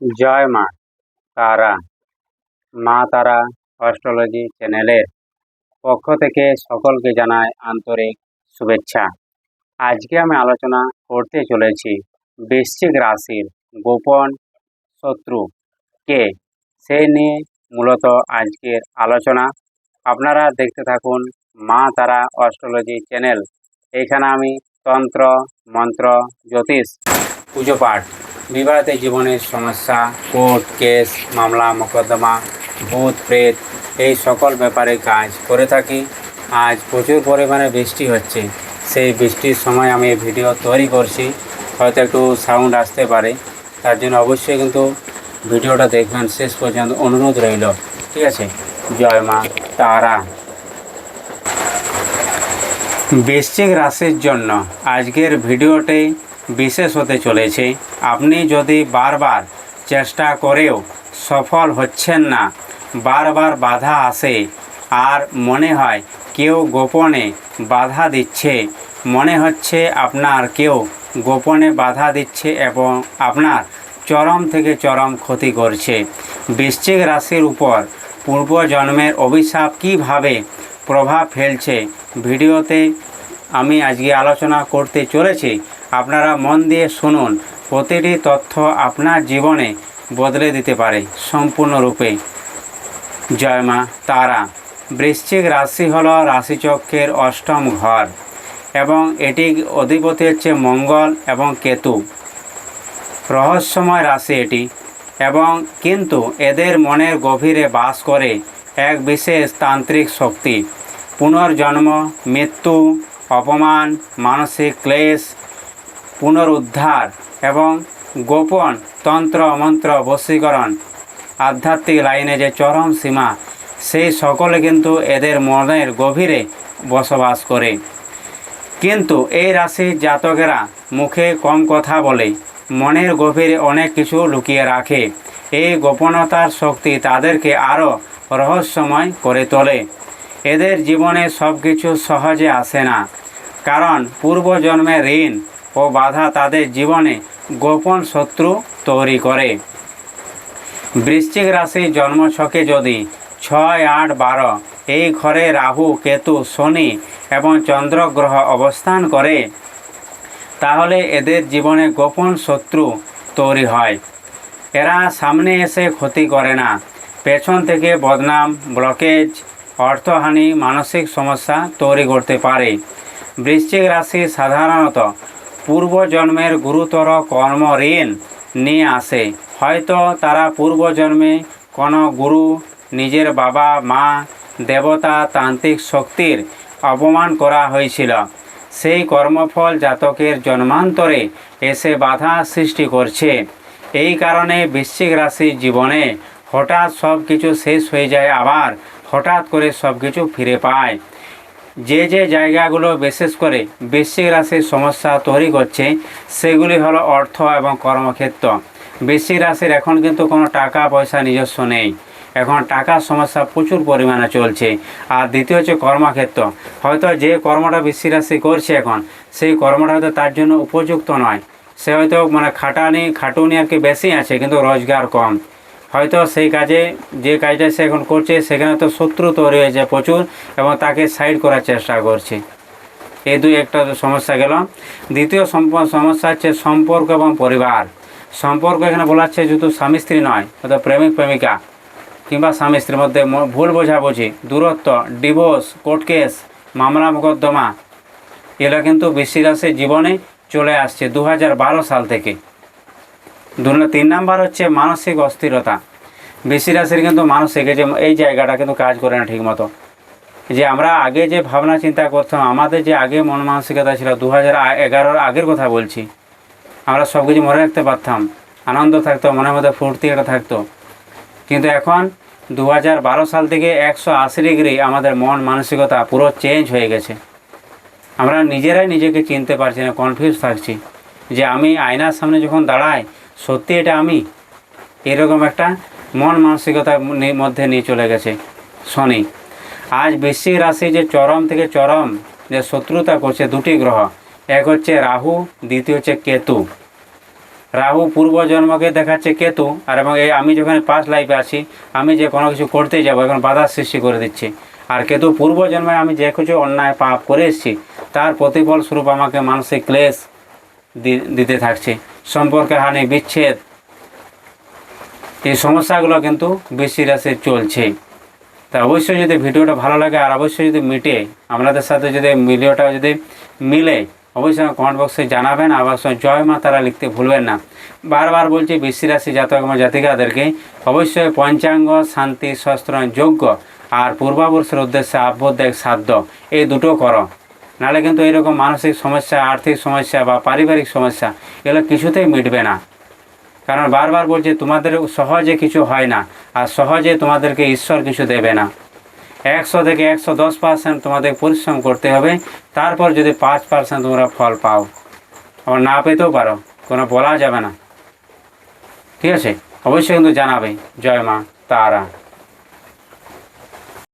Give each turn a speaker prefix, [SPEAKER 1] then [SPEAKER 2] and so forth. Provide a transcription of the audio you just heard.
[SPEAKER 1] জয় মা তারা মা তারা অস্ট্রোলজি চ্যানেলের পক্ষ থেকে সকলকে জানায় আন্তরিক শুভেচ্ছা। আজকে আমি আলোচনা করতে চলেছি বৃশ্চিক রাশির গোপন শত্রু কে, সে নিয়ে মূলত আজকের আলোচনা। আপনারা দেখতে থাকুন মা তারা অস্ট্রোলজি চ্যানেল এখানে আমি তন্ত্র, মন্ত্র, জ্যোতিষ, পুজো পাঠ বিবাহিত জীবনের সমস্যা, কোর্ট কেস, মামলা, মোকদ্দমা, ভূত, প্রেত, এই সকল ব্যাপারে কাজ করে থাকি। আজ প্রচুর পরিমাণে বৃষ্টি হচ্ছে। সেই বৃষ্টির সময় আমি ভিডিও তৈরি করছি। হয়তো একটু সাউন্ড আসতে পারে। তার জন্য অবশ্যই কিন্তু ভিডিওটা দেখবেন। শেষ পর্যন্ত অনুরোধ রইল। ঠিক আছে? জয় মা, তারা। বৃশ্চিক রাশির জন্য আজকের ভিডিওটি বিশেষ হতে চলেছে। আপনি যদি বারবার চেষ্টা করেও সফল হচ্ছেন না, বারবার বাধা আসে আর মনে হয় কেউ গোপনে বাধা দিচ্ছে, মনে হচ্ছে আপনার কেউ গোপনে বাধা দিচ্ছে এবং আপনার চরম থেকে চরম ক্ষতি করছে। বৃশ্চিক রাশির উপর পূর্বজন্মের অভিশাপ কীভাবে প্রভাব ফেলছে ভিডিওতে আমি আজকে আলোচনা করতে চলেছি। আপনারা মন দিয়ে শুনুন, প্রতিটি তথ্য আপনার জীবনে বদলে দিতে পারে, সম্পূর্ণরূপে। জয় মা তারা। বৃশ্চিক রাশি হল রাশিচক্রের অষ্টম ঘর এবং এটি অধিপতি হচ্ছে মঙ্গল এবং কেতু। রহস্যময় রাশি এটি এবং কিন্তু এদের মনের গভীরে বাস করে এক বিশেষ তান্ত্রিক শক্তি। পুনর্জন্ম, মৃত্যু, অপমান, মানসিক ক্লেশ, পুনরুদ্ধার এবং গোপন তন্ত্র, মন্ত্র, বশীকরণ, আধ্যাত্মিক লাইনে যে চরম সীমা, সেই সকলে কিন্তু এদের মনের গভীরে বসবাস করে। কিন্তু এই রাশির জাতকেরা মুখে কম কথা বলে, মনের গভীরে অনেক কিছু লুকিয়ে রাখে। এই গোপনতার শক্তি তাদেরকে আরও রহস্যময় করে তোলে। এদের জীবনে সব কিছু সহজে আসে না। কারণ পূর্বজন্মের ঋণ ও বাধা তাদের জীবনে গোপন শত্রু তৈরি করে। বৃশ্চিক রাশি জন্মছকে যদি ছয়, আট, বারো এই ঘরে রাহু, কেতু, শনি এবং চন্দ্রগ্রহ অবস্থান করে, তাহলে এদের জীবনে গোপন শত্রু তৈরি হয়। এরা সামনে এসে ক্ষতি করে না। পেছন থেকে বদনাম, ব্লকেজ অর্থহানি মানসিক সমস্যা তৈরি করতে পারে। বৃশ্চিক রাশি সাধারণত পূর্বজন্মের গুরুতর কর্ম ঋণ নিয়ে আসে। হয়তো তারা পূর্বজন্মে কোনো গুরু, নিজের বাবা, মা, দেবতা, তান্ত্রিক শক্তির অপমান করা হয়েছিল। সেই কর্মফল জাতকের জন্মান্তরে এসে বাধা সৃষ্টি করছে। এই কারণে বৃশ্চিক রাশির জীবনে হঠাৎ সব কিছু শেষ হয়ে যায়, আবার হঠাৎ করে সব কিছু ফিরে পায়। যে যে জায়গাগুলো বিশেষ করে বৃশ্চিক রাশির সমস্যা তৈরি করছে, সেগুলি হলো অর্থ এবং কর্মক্ষেত্র। বৃশ্চিক রাশির এখন কিন্তু কোনো টাকা, পয়সা নিজস্ব নেই। এখন টাকার সমস্যা প্রচুর পরিমাণে চলছে। আর দ্বিতীয় হচ্ছে কর্মক্ষেত্র। হয়তো যে কর্মটা বৃশ্চিক রাশি করছে এখন, সেই কর্মটা হয়তো তার জন্য উপযুক্ত নয়। সে হয়তো মানে খাটানি, খাটুনি আর কি বেশি আছে, কিন্তু রোজগার কম। হয়তো সেই কাজে, যে কাজটা সে এখন করছে, সেখানে তো শত্রু তৈরি হয়েছে প্রচুর এবং তাকে সাইড করার চেষ্টা করছে। এই দুই একটা সমস্যা গেল দ্বিতীয় সমস্যা হচ্ছে সম্পর্ক এবং পরিবার। সম্পর্ক এখানে বলা হচ্ছে শুধু স্বামী স্ত্রী নয়, অর্থাৎ প্রেমিক প্রেমিকা কিংবা স্বামী স্ত্রীর মধ্যে ভুল বোঝাবুঝি, দূরত্ব ডিভোর্স কোর্ট কেস মামলা মোকদ্দমা এগুলো কিন্তু বৃশ্চিক রাশির জীবনে চলে আসছে দু হাজার বারো সাল থেকে। দু তিন নাম্বার হচ্ছে মানসিক অস্থিরতা। বেশি রাশির কিন্তু মানসিক যে, এই জায়গাটা কিন্তু কাজ করে না ঠিকমতো। যে আমরা আগে যে ভাবনা চিন্তা করতাম, আমাদের যে আগে মন মানসিকতা ছিল দু হাজার এগারোর আগের কথা বলছি। আমরা সব কিছু মনে রাখতে পারতাম, আনন্দ থাকতো, মনের মধ্যে ফুর্তি একটা থাকতো। কিন্তু এখন দু হাজার বারো সাল থেকে একশো আশি ডিগ্রি আমাদের মন মানসিকতা পুরো চেঞ্জ হয়ে গেছে। আমরা নিজেরাই নিজেকে চিনতে পারছি না কনফিউজ থাকছি। যে আমি আয়নার সামনে যখন দাঁড়াই সত্যি এটা আমি? এরকম একটা মন মানসিকতার মধ্যে নিয়ে চলে গেছে শনি। আজ বৃশ্চিক রাশি যে চরম থেকে চরম যে শত্রুতা করছে দুটি গ্রহ, এক হচ্ছে রাহু, দ্বিতীয় হচ্ছে কেতু। রাহু পূর্বজন্মকে দেখাচ্ছে কেতু, আর এবং এই আমি যখন পাস লাইফে আছি, আমি যে কোনো কিছু করতে যাব, এখন বাধার সৃষ্টি করে দিচ্ছে। আর কেতু পূর্বজন্মে আমি যে কিছু অন্যায় পাপ করে এসেছি, তার প্রতিফল স্বরূপ আমাকে মানসিক ক্লেশ দিতে থাকছে। সম্পর্কে হানি বিচ্ছেদ। এই সমস্যাগুলো কিন্তু বৃষ্টি রাশির চলছে। তা অবশ্যই যদি ভিডিওটা ভালো লাগে আর অবশ্যই যদি মিটে আপনাদের সাথে যদি ভিডিওটা যদি মিলে, অবশ্যই কমেন্ট বক্সে জানাবেন। আবার জয় মা তারা লিখতে ভুলবেন না। বারবার বলছি বৃষ্টি রাশি জাতক এবং জাতিকাদেরকে অবশ্যই পঞ্চাঙ্গ, শান্তি শস্ত্র যোগ্য আর পূর্বাবর্ষের উদ্দেশ্যে আবদ্ধ সাধ্য। এই দুটো করো। নাহলে কিন্তু এরকম মানসিক সমস্যা, আর্থিক সমস্যা বা পারিবারিক সমস্যা এগুলো কিছুতেই মিটবে না। কারণ বারবার বলছে, তোমাদের সহজে কিছু হয় না আর সহজে তোমাদেরকে ঈশ্বর কিছু দেবে না। একশো থেকে একশো দশ পার্সেন্ট তোমাদের পরিশ্রম করতে হবে, তারপর যদি পাঁচ পার্সেন্ট তোমরা ফল পাও। আবার না পেতেও পারো, কোনো বলা যাবে না। ঠিক আছে? অবশ্যই কিন্তু জানাবে, জয় মা, তারা।